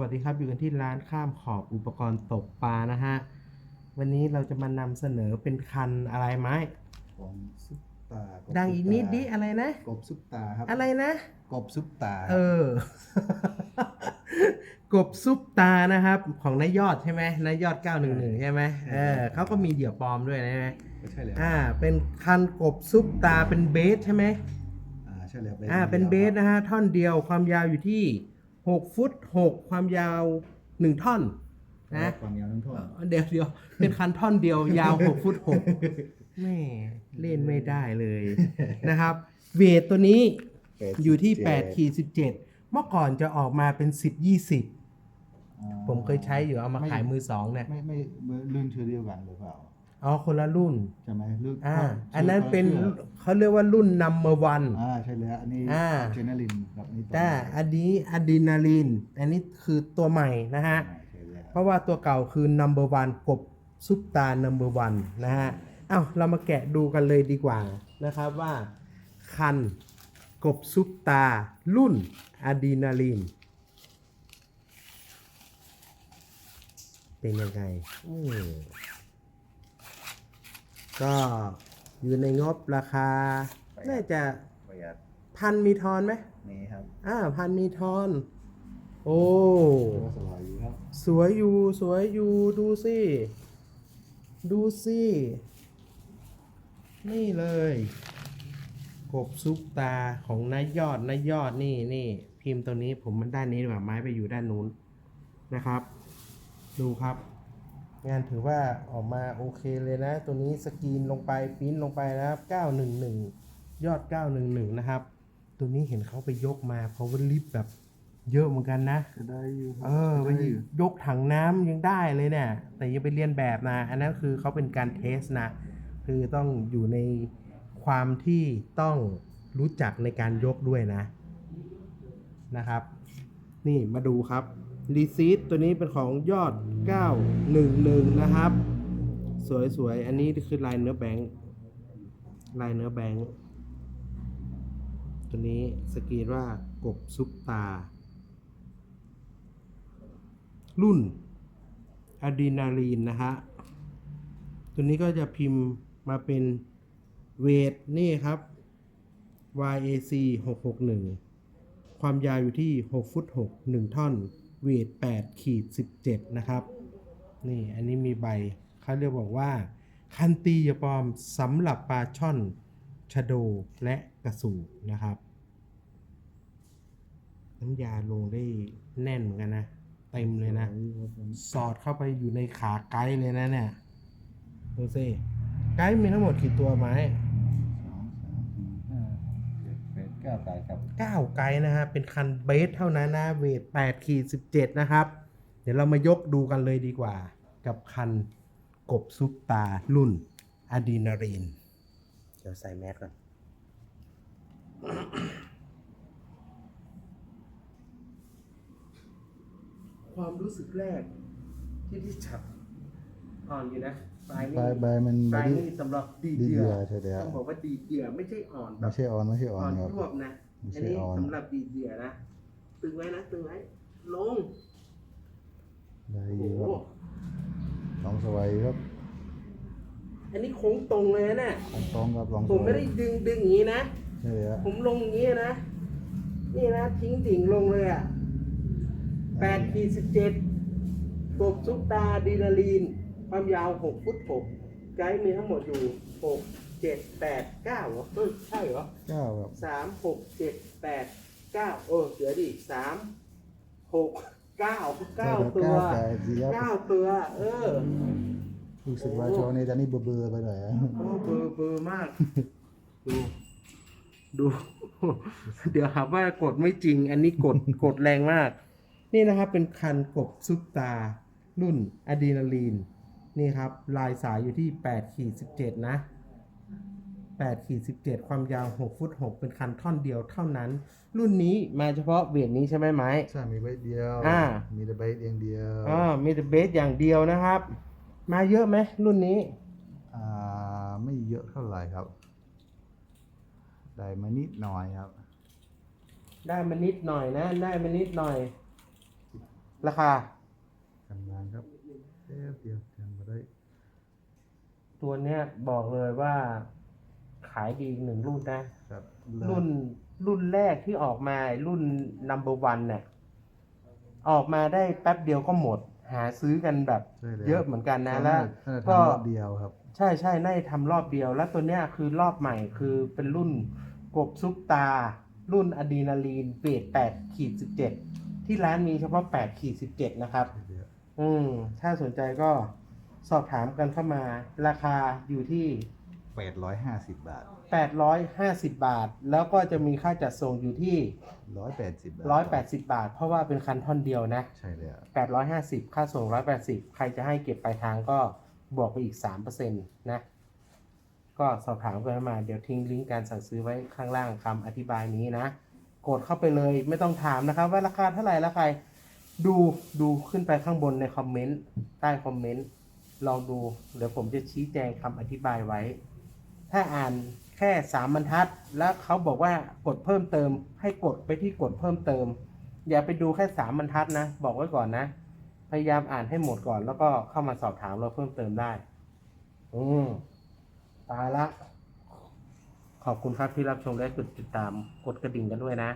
วัสดีครับอยู่กันที่ร้านข้ามขอบอุปกรณ์ตกปลานะฮะ วันนี้เราจะมานำเสนอเป็นคันอะไรไหมของซุปตาดังอีกนิดดิอะไรนะ กบซุปตาครับ อะไรนะ กบซุปตา เออ กบซุปตานะครับ ของนายยอดใช่ไหมนายยอด 911 ใช่ไหมเออเขาก็มีเหยื่อปลอมด้วยนะใช่ไหมใช่แล้วอ่า เป็นคันกบซุปตาเป็นเบสใช่ไหมอ่าใช่แล้วอ่าเป็นเบสนะฮะท่อนเดียวความยาวอยู่ที่ 6 ฟุต 6 ความยาว 1 ท่อนนะนะความยาวน้ำท่อนเดี๋ยวเดี๋ยวเป็นคันท่อนเดียวยาว 6 ฟุต6แม่เล่นไม่ได้เลยนะครับ เวทตัวนี้อยู่ที่8ขีด17 เมื่อก่อนจะออกมาเป็น 10 20อ่าผมเคยใช้อยู่เอามาขายมือสองเนี่ยไม่ไม่ไม่รุ่นชื่อเดียวกันหรือเปล่า อ๋อคนละรุ่นใช่ไหมรุ่นอ่าชื่อันนั้นเป็นชื่อเขาเรียกว่ารุ่น number one อ่าใช่แล้วอันนี้อ่าเจเนลินครับนี่แต่อันนี้อะดรีนาลีนอันนี้คือตัวใหม่นะฮะอ่าใช่แล้วเพราะว่าตัวเก่าคือ number one กบซุปตา number one นะฮะเอ้าเรามาแกะดูกันเลยดีกว่านะครับว่า คันกบซุปตารุ่นอะดรีนาลีนเป็นยังไงอืม ก็อยู่ในงบราคา น่าจะประหยัดพันมีทอนไหมนี่ครับอ่าพันมีทอน โอ้ก็สบายอยู่ครับ สวยอยู่สวยอยู่ดูสิ ดูสิ นี่เลย กบซุปตาของนายยอดนายยอดนี่นี่พิมพ์ตัวนี้ผมมันด้านนี้ดีกว่าไม้ไปอยู่ด้านนู้นนะครับ ดูครับ งานถือว่าออกมาโอเคเลยนะ ตัวนี้สกรีนลงไปปริ้นลงไปนะครับ 911 ยอด 911 นะครับ ตัวนี้เห็นเขาไปยกมาเพราะว่าลิฟต์แบบเยอะเหมือนกันนะก็ได้อยู่ครับเออไปได้อยู่ยกถังน้ำยังได้เลยเนี่ย แต่อยังไปเรียนแบบนะ อันนั้นคือเขาเป็นการเทสนะ คือต้องอยู่ในความที่ต้องรู้จักในการยกด้วยนะนะครับ นี่มาดูครับ รีซีตตัวนี้เป็นของยอด 911 นะครับ สวยๆ อันนี้คือลายเนื้อแบงค์ลายเนื้อแบงค์ตัวนี้สกรีนว่ากบซุปตา รุ่นอะดรีนาลีนนะฮะตัวนี้ก็จะพิมพ์มาเป็นเวทนี่ครับ YAC 661 ความยาวอยู่ที่ 6 ฟุต 6 1 ท่อน เวท8ขีด17 นะครับ นี่อันนี้มีใบเขาเรียกบอกว่า คันตียาปลอมสำหรับปลาช่อนชะโดและกระสูบนะครับ น้ำยาลงได้แน่นเหมือนกันนะ เต็มเลยนะ สอดเข้าไปอยู่ในขาไกด์เลยนะเนี่ยดูสิไกด์มีทั้งหมดกี่ตัวไหม สองสามสี่ห้าเจ็ดแปดเก้าตายครับเก้าไกด์นะฮะเป็นคันเบสเท่านั้นนะเวทแปดขีดสิบเจ็ดนะครับ เดี๋ยวเรามายกดูกันเลยดีกว่า กับคันกบซุปตารุ่นอะดรีนาลีนเดี๋ยวใส่แมสก่อนความรู้สึกแรกที่ที่ฉับอ่อนอยู่นะ ปลายใบนี่ใบมันปใบลายที่นี่สำหรับดีดีดเหเหยื่ยื่ออใช่แล้ว ต้องบอกว่าดีดเหยื่อไม่ใช่อ่อนแบไม่บใช่ออนไม่ใช่อออ่อนนครับ ยวบนะไม่อันใช่นี้ออน สำหรับดีดเหยื่อนะตึงไว้นะตึงไว้ลงได้โอ้อโหยู่ครับลองสบายครับอันนี้โค้งตรงเลยนะเนี่ยลองตรงครับลองสผมบาไม่ยได้ดึงดึงอย่างนี้นะ ใช่แล้วผมลงอย่างนี้นะ นี่นะ ทิ้งดิ่งลงเลยอะแปดขีดสิบเจ็ดกบซุปตาดีนาลีน ความยาวหกฟุตหกไกด์มีทั้งหมดอยู่หกเจ็ดแปดเก้าเหรอเออใช่เหรอเก้าครับสามหกเจ็ดแปดเก้าเออเดี๋ยวดิสามหกเก้าเก้าตัวเก้าแปดสี่ครับเก้าตัว เออรู้สึกว่าช่วงนี้ตอนนี้เบื่อๆไปหน่อยอะโอ้เบอร์เบอร์มาก ดู ดู เดี๋ยวครับว่ากดไม่จริง อันนี้กด กดแรงมาก นี่นะครับเป็นคันกบซุปตา รุ่นอะดรีนาลีน นี่ครับลายสายอยู่ที่8ขีด17 นะ8ขีด17 ความยาว 6 ฟุต 6 เป็นคันท่อนเดียวเท่านั้น รุ่นนี้มาเฉพาะเวทนี้ใช่ไหมไหม ใช่มีใบเดียวอ่า มีแต่ใบเดียวเดียวอ่ามีแต่เบสอย่างเดียวนะครับ มาเยอะไหมรุ่นนี้อ่าไม่เยอะเท่าไหร่ครับ ได้มานิดหน่อยครับ ได้มานิดหน่อยนะ ได้มานิดหน่อย ราคากำลังครับเดี๋ยวเดียว ยังไม่ได้ตัวเนี้ยบอกเลยว่าขายดีอีกหนึ่งรุ่นนะ ครับรุ่นรุ่นแรกที่ออกมารุ่น number one เนี่ยออกมาได้แป๊บเดียวก็หมด หาซื้อกันแบบใช่แล้วเยอะเหมือนกันนะแล้ว น่าจะก็ทำรอบเดียวครับ ใช่ใช่น่าจะทำรอบเดียว แล้วตัวเนี้ยคือรอบใหม่คือเป็นรุ่นกบซุปตา รุ่นอะดรีนาลีนเวท8ขีด17ที่ร้านมีเฉพาะ8ขีด17นะครับเดี๋ยวอืม ถ้าสนใจก็ สอบถามกันเข้ามา ราคาอยู่ที่แปดร้อยห้าสิบบาท 850 บาท แล้วก็จะมีค่าจัดส่งอยู่ที่ร้อยแปดสิบบาท180 บาท เพราะว่าเป็นคันท่อนเดียวนะ ใช่แล้ว850 ค่าส่ง 180 ใครจะให้เก็บปลายทางก็บวกไปอีก 3%นะ ก็สอบถามกันเข้ามา เดี๋ยวทิ้งลิงก์การสั่งซื้อไว้ข้างล่างคำอธิบายนี้นะ กดเข้าไปเลยไม่ต้องถามนะครับว่าราคาเท่าไหร่แล้วใคร ดูดูขึ้นไปข้างบนในคอมเมนต์ใต้คอมเมนต์ ลองดูเดี๋ยวผมจะชี้แจงคำอธิบายไว้ ถ้าอ่านแค่สามบรรทัด แล้วเขาบอกว่ากดเพิ่มเติม ให้กดไปที่กดเพิ่มเติม อย่าไปดูแค่สามบรรทัดนะ บอกไว้ก่อนนะ พยายามอ่านให้หมดก่อน แล้วก็เข้ามาสอบถามเราเพิ่มเติมได้ อืมตายละ ขอบคุณครับที่รับชมและกดติดตามกดกระดิ่งกันด้วยนะ